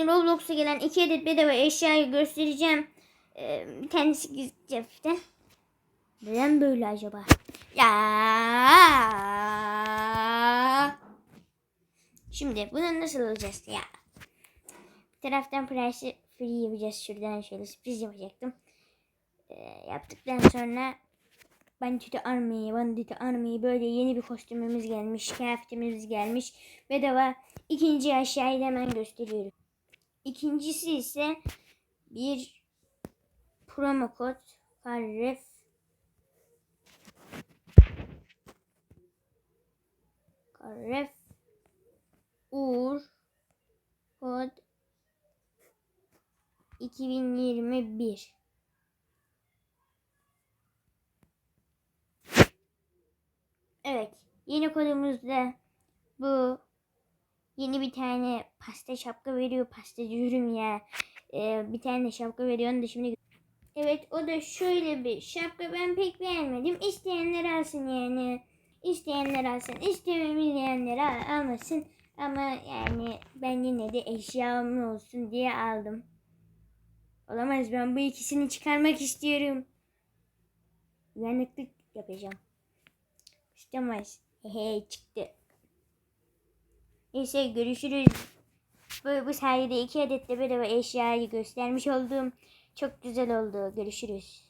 Roblox'a gelen iki adet bedava eşyayı göstereceğim. Ee, gizli cepte. Neden böyle acaba? Ya. Şimdi bunu nasıl alacağız ya? Bir taraftan price free yapacağız. Şuradan şöyle sürpriz yapacaktım. Ee, yaptıktan sonra Bandito Army, Bandito Army böyle yeni bir kostümümüz gelmiş. Kıyafetimiz gelmiş. Bedava ikinci aşağıyı hemen gösteriyorum. İkincisi ise bir promo kod Karref Karref Uğur kod 2021 Evet. Yeni kodumuzda bu yeni bir tane pasta şapka veriyor. Pastacı ürün ya. Ee, bir tane şapka veriyor. Onu da şimdi Evet o da şöyle bir şapka ben pek beğenmedim. İsteyenler alsın yani. İsteyenler alsın. İstemeyenler al, almasın. Ama yani ben yine de eşyam olsun diye aldım. Olamaz ben bu ikisini çıkarmak istiyorum. Uyanıklık yapacağım. İstemez. Hehe çıktı. Neyse görüşürüz. Bu, bu sayede iki adet de bedava eşyayı göstermiş oldum. Çok güzel oldu. Görüşürüz.